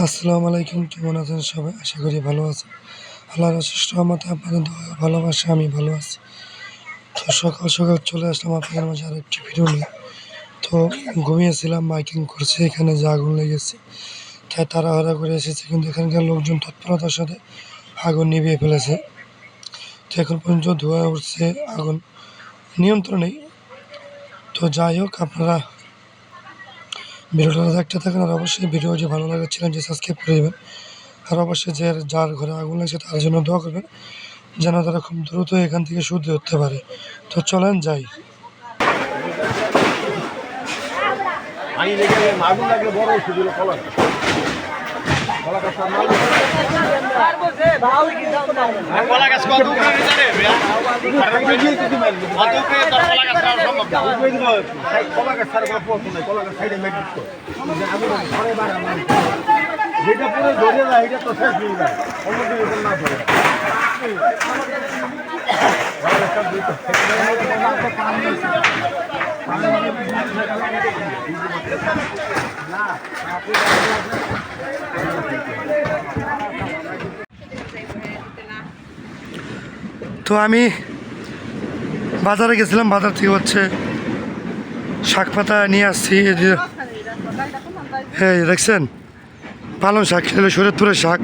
আসসালামু আলাইকুম, কেমন আছেন সবাই? আশা করি ভালো আছেন। আল্লাহর অশেষ রহমতে আপনাদের ভালোবাসা, আমি ভালো আছি। তো সকাল সকাল চলে আসলাম আপনাদের মাঝে আরেকটি ভিডিও নিয়ে। তো ঘুমিয়েছিলাম মাইকিং করছে, এখানে যে আগুন লেগেছে, তাই তাড়াহুড়া করে এসেছে, কিন্তু এখানকার লোকজন তৎপরতার সাথে আগুন নিভিয়ে ফেলেছে। তো এখন পর্যন্ত ধোয়া উঠছে, আগুন নিয়ন্ত্রণেই। তো যাই হোক, আপনারা ভিডিওটা দেখতে থাকেন আর অবশ্যই ভিডিও যে ভালো লাগার চ্যানেলটি সাবস্ক্রাইব করে দেবেন। আর অবশ্যই যে যার ঘরে আগুন লাগছে, তার জন্য দোয়া করবেন, যেন তারা খুব দ্রুত এখান থেকে শুদ্ধ হতে পারে। তো চলেন যাই। আগুন লাগলে বড় কলা গাছ। আর কত উপরে কিছু মারবে। কত উপরে সম্ভব না। উপরে গাছ সব দিত। তো আমি বাজারে গেছিলাম বাজার থেকে হচ্ছে শাক পাতা নিয়ে আসছি। হ্যাঁ দেখছেন? পালং শাক খেলে শরীরপুরের শাক।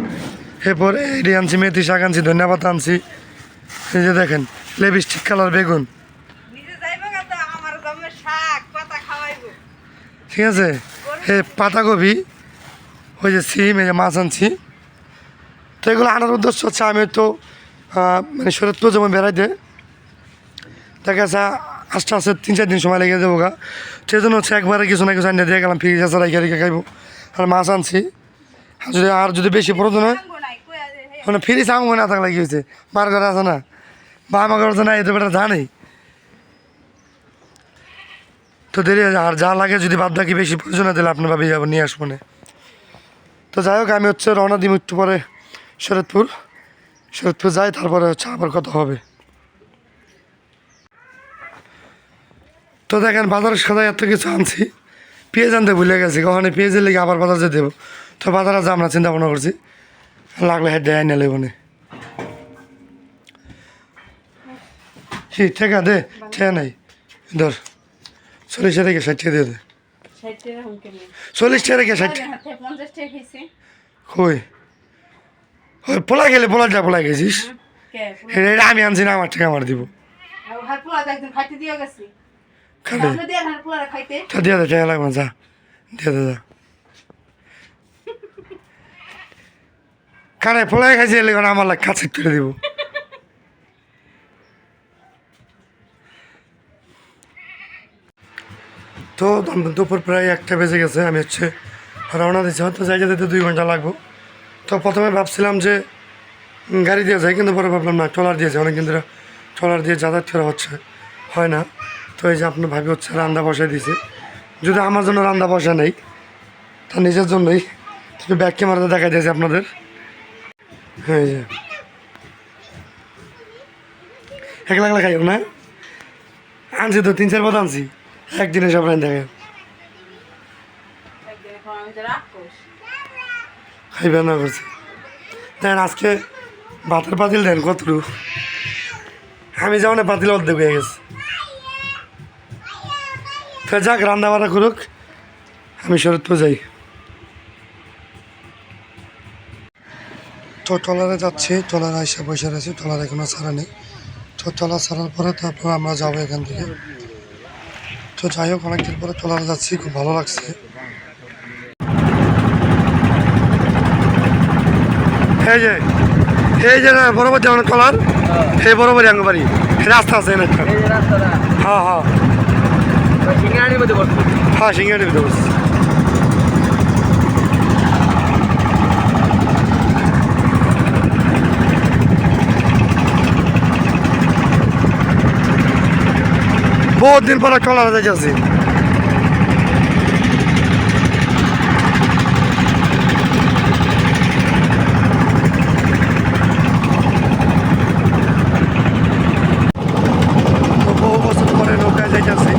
এরপর এটি আনছি মেথি শাক আনছি ধন্যবাদ আনছি। এই যে দেখেন লেবিস্টিক কালার বেগুন। ঠিক আছে? এ পাতাকপি ওই যে সিম এই যে মাছ আনছি। তো এগুলো আনার উদ্দেশ্য হচ্ছে আমি তো মানে শরীরপুর যেমন বেড়াইতে দেখা যাচ্ছে আস্তে আস্তে তিন চার দিন সময় লেগে যাব গা সেই জন্য হচ্ছে একবারে কিছু না কিছু আনিয়ে দিয়ে গেলাম ফ্রিজ আছে রেখে রেখে খাইবো। আর মাছ আনছি। যদি আর যদি বেশি প্রয়োজন হয় মানে ফ্রিজ আঙু না থাকলে কি হয়েছে মার ঘরে আছে না। বা আমার ঘরে না এতে বেটা জানেই। তো দেরি। আর যা লাগে যদি বাদ বাকি বেশি প্রয়োজন হয়, তাহলে আপনার ভাবি যাব, নিয়ে আসব না। তো যাই হোক, আমি হচ্ছে রওনা দিব একটু পরে শরৎপুর। শরৎপুর যাই তারপরে হচ্ছে আবার কথা হবে। তো দেখেন বাজারের সাথে এত কিছু আনছি। পেঁয়াজ আনতে ভুলে গেছি কখনো পেঁয়াজের লেগে আবার বাজার যেতে দেবো তো বাজারে যা আমরা চিন্তা ভাবনা করছি। লাগলে হেড দেয় নিলে বনে কি ঠেকা দে ঠেকা নাই। ধর চল্লিশ রেখে ষাট টাকা দিয়ে দে। টাকা চল্লিশ টাকা ষাট টাকা টাকা কই? পোলা গেলে পোলা যা পোলা গেছিস। এটা আমি আনছি না আমার টাকা আমার দিব। দিয়ে দে টাকা লাগবে যা। দিয়ে দে যা। কারে পোলাই খাইছে এলে আমার লাগ কাছে তুলে দিব। তো দুপুর প্রায় একটা বেজে গেছে আমি হচ্ছে রওনা দিচ্ছি হয়তো যাই যেতে দুই ঘণ্টা লাগবো। তো প্রথমে ভাবছিলাম যে গাড়ি দিয়ে যায় কিন্তু পরে ভাবলাম না, ট্রলার দিয়েছে অনেক কিন্তু ট্রলার দিয়ে যাতায়াত করা হচ্ছে, হয় না। তো এই যে আপনার ভাবি হচ্ছে, রান্না বসাই দিয়েছে। যদি আমার জন্য রান্না বসা নেই তার নিজের জন্যই। একটু ব্যাক ক্যামেরাতে দেখা দিয়েছে আপনাদের। হ্যাঁ এই যে। একলা একলা খাইব না? আনছি তো, তিন চার পথ আনছি। একদিনে সব রান্না দেখে তো রাগ করছি। খাইবে না করছে দেখেন আজকে ভাতের পাতিল দেন কতটু আমি যেমন পাতিল অর্ধেক হয়ে গেছে। তো যাক, রান্না বান্না করুক। আমি শরৎপুর যাই। তো ট্রলারে যাচ্ছি, ট্রলার আইসা বসে রয়েছে, ট্রলার এখনও ছাড়া নেই। তো ট্রলার ছাড়ার পরে তারপর আমরা যাব এখান থেকে। তো যাই হোক, অনেকদিন পরে ট্রলারে যাচ্ছি, খুব ভালো লাগছে। এই যে এই যে বরাবর যেমন কলার এই বরাবরই আঙ্গ বাড়ি রাস্তা আছে না একটা এই যে রাস্তাটা হ্যাঁ হ্যাঁ। সিঙ্গাড়ির মধ্যে বসছে হ্যাঁ বহুত দিন পরে কলার যাচ্ছি তো বহু বছর পরে নৌকায় যাইতেছি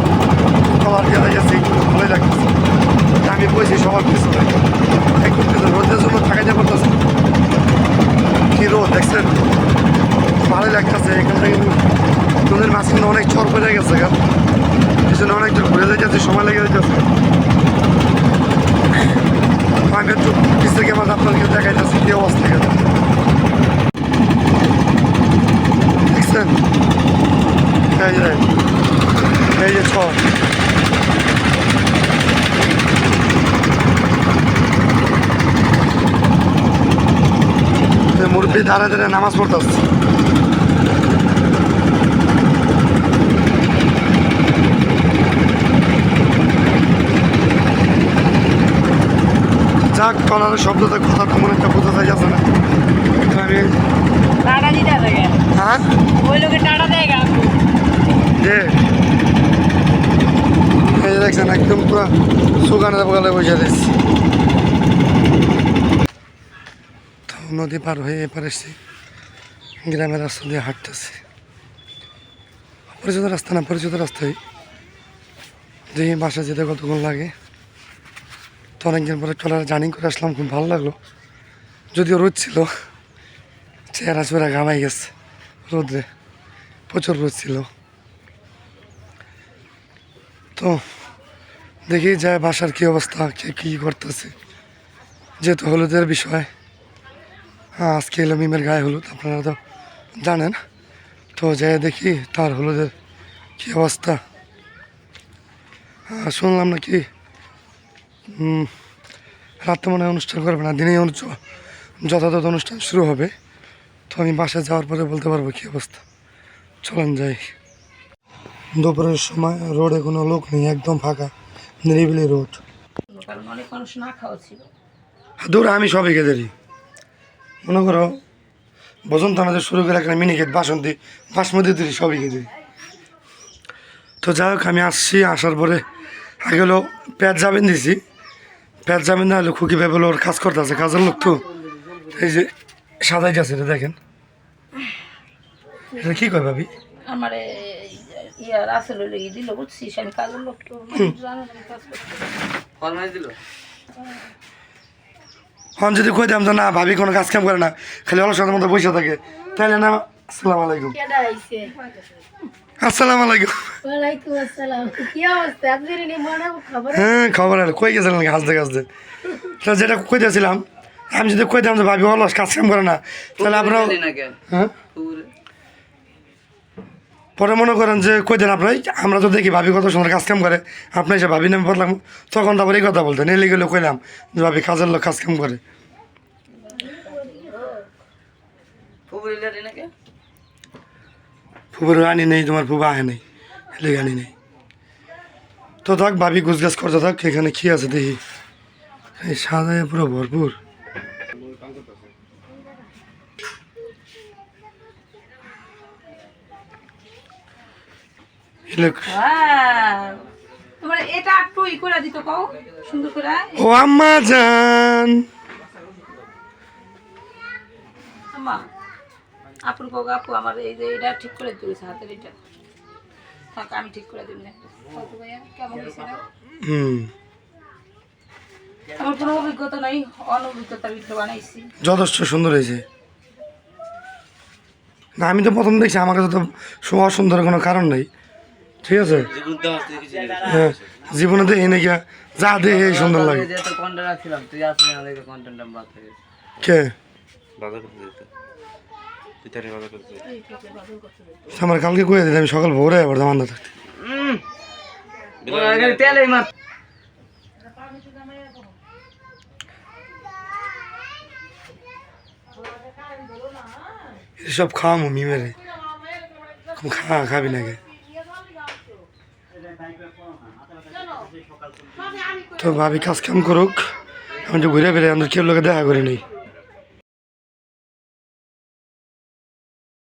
ট্রলার দিয়ে যাইতেছি ভালোই লাগতেছে আমি বসি সবার পিছনে এক রোদে গেছে, গা। পিছনে অনেক দূর ঘুরে যাইতেছে, সময় লেগে যাইতেছে। আমি একটু পিছ থেকে আমার আপনাদেরকে দেখাইতেছি অবস্থা দেখছেন? এই এই যে মুরব্বী ধারে ধারে নামাজ পড়তেছে। যাক কলার শব্দটা কথা তেমন একটা বোঝা যায় যাচ্ছে না? আমি হ্যাঁ? যে এই দেখছেন একদম পুরো সুগানের বগালে বসে দিচ্ছি নদী পার হয়ে এপার এসেছি। গ্রামের রাস্তা দিয়ে হাঁটতেছি। অপরিচিত রাস্তা না পরিচিত রাস্তায় দেখি বাসা যেতে কতক্ষণ লাগে। তো অনেকদিন পরে ট্রলার জার্নি করে আসলাম খুব ভালো লাগল। যদিও রোদ ছিল চেহারা চোরা ঘামাই গেছে রোদ্রে প্রচুর রোদ ছিল। তো দেখি যায় বাসার কি অবস্থা কে কী করতেছে। যেহেতু হলুদের বিষয় হ্যাঁ আজকে এলো মিমের গায়ে হলুদ আপনারা তো জানেন। তো যাই দেখি তার হলুদের কি অবস্থা। হ্যাঁ, শুনলাম নাকি উম, রাতে মনে হয় অনুষ্ঠান করবে না অনু- যথাযথ অনুষ্ঠান শুরু হবে। তো আমি বাসায় যাওয়ার পরে বলতে পারব কি অবস্থা। চলেন যাই। দুপুরের সময় রোডে কোনো লোক নেই একদম ফাঁকা নিরিবিলি রোড। দূর আমি সবই খেতে মনে করো বসন্ত আমাদের শুরু করে একটা মিনি খেত বাসন্তী বাসমতি দিই সবই খেতে তো যাই হোক আমি আসছি আসার পরে আগে হলো পেঁয়াজ জামিন দিছি। পেঁয়াজ জামিন না হলো খুকি ভেবে ওর কাজ করতেছে কাজের লোক তো। এই যে সাদাই যাচ্ছে এটা দেখেন। এটা কী কয় ভাবি? আমার ইয়া রাসেল লেগে দিল বুঝছিস? আমি কাজের লোক তো কাজ করতে হন যদি কই দাম না ভাবি কোনো কাজ কাম করে না খালি অলসতার মতো বসে থাকে। তাহলে না আসসালামু আলাইকুম। আসসালামু আলাইকুম। ওয়ালাইকুম আসসালাম। কি অবস্থা? আপনি নি মনে খবর হ্যাঁ খবর হলো কই গেছিলেন নাকি? হাসতে হাসতে। তো যেটা কইতেছিলাম আমি যদি কইতাম যে ভাবি অলস কাজ কাম করে না। তাহলে আপনার হ্যাঁ? পরে মনে করেন যে কই দেন আপনার আমরা তো দেখি ভাবি কত সুন্দর কাজ কাম করে। আপনি এসে ভাবি নামে বললাম তখন তো আবার এই কথা বলতেন। এলে গেলে কইলাম যে ভাবি কাজের লোক কাজ কাম করে। ফুবুর আনি নেই তোমার ফুবা আহে নেই এলে আনি নেই। তো থাক ভাবি গুছগাছ করতে থাক এখানে কি আছে দেখি। এই সাদায় পুরো ভরপুর এই লোক তোমার এটা একটু ই করে দিত কও সুন্দর করে। ও আম্মা জান। আম্মা। আপুর কও আপু আমার এই যে এটা ঠিক করে দিয়েছে হাতের এটা। থাক আমি ঠিক করে দিন না কেমন হয়েছে হুম। আমার কোনো অভিজ্ঞতা নাই অনভিজ্ঞতার ভিতরে বানাইছি। যথেষ্ট সুন্দর হয়েছে। না আমি তো প্রথম দেখছি আমার কাছে তো শোয়া সুন্দর কোনো কারণ নেই। ঠিক আছে? হ্যাঁ জীবনে তো এই নাকি যা দেখে এই সুন্দর লাগে। কে? আমার কালকে কয়ে দিতে আমি সকাল ভোরে আবার দাম থাকতে। তেলেই মার। এসব খাওয়ামো মিমেরে। খা খাবি নাকি? তো ভাবি কাজ কাম করুক। আমি তো ঘুরে বেড়ে আমাদের কেউ লোকে দেখা করি নেই।